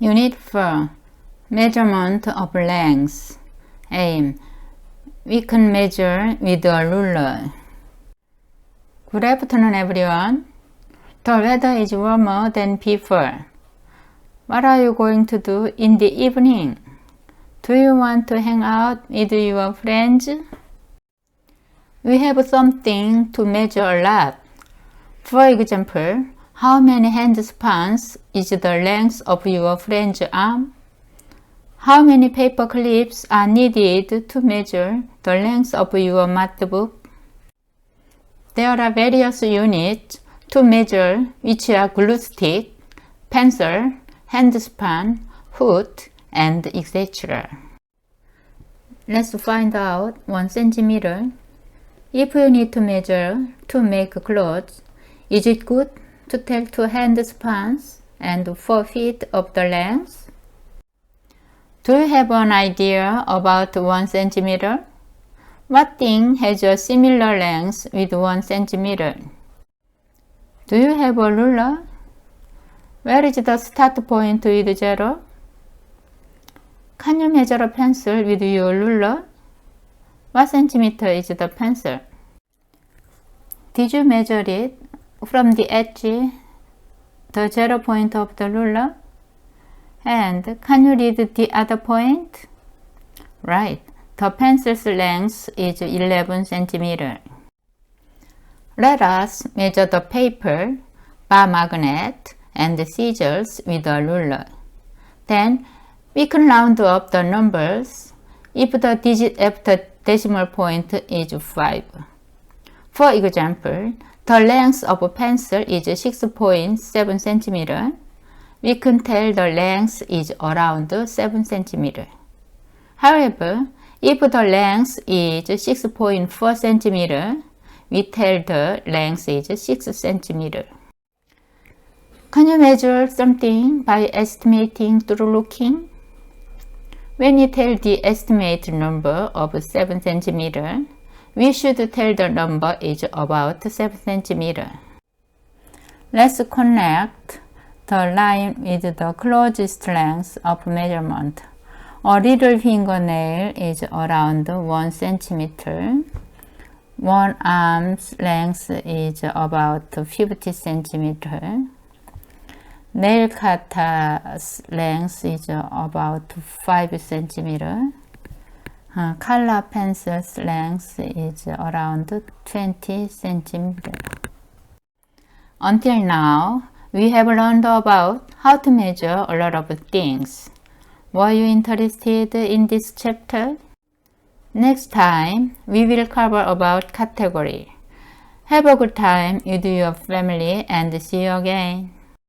Unit 4 Measurement of length Aim We can measure with a ruler. Good afternoon everyone. The weather is warmer than before. What are you going to do in the evening? Do you want to hang out with your friends? We have something to measure a lot. For example, how many handspans is the length of your friend's arm? How many paper clips are needed to measure the length of your math book? There are various units to measure which are glue stick, pencil, handspan, hood, and etc. Let's find out 1 centimeter. If you need to measure to make clothes, is it good to tell two handspans and 4 feet of the length? Do you have an idea about 1 centimeter? What thing has a similar length with 1 centimeter? Do you have a ruler? Where is the start point with 0? Can you measure a pencil with your ruler? What centimeter is the pencil? Did you measure it from the edge, the zero point of the ruler? And can you read the other point? Right, the pencil's length is 11 centimeter. Let us measure the paper, bar magnet, and the scissors with a ruler. Then we can round up the numbers if the digit after decimal point is 5. For example, the length of a pencil is 6.7 cm. We can tell the length is around 7 cm. However, if the length is 6.4 cm, we tell the length is 6 cm. Can you measure something by estimating through looking? When you tell the estimated number of 7 cm, we should tell the number is about 7 cm. Let's connect the line with the closest length of measurement. A little fingernail is around 1 cm. One arm's length is about 50 cm. Nail cutter's length is about 5 cm. Uh, color pencil's length is around 20 centimeter. Until now, we have learned about how to measure a lot of things. Were you interested in this chapter? Next time, we will cover about category. Have a good time with your family and see you again.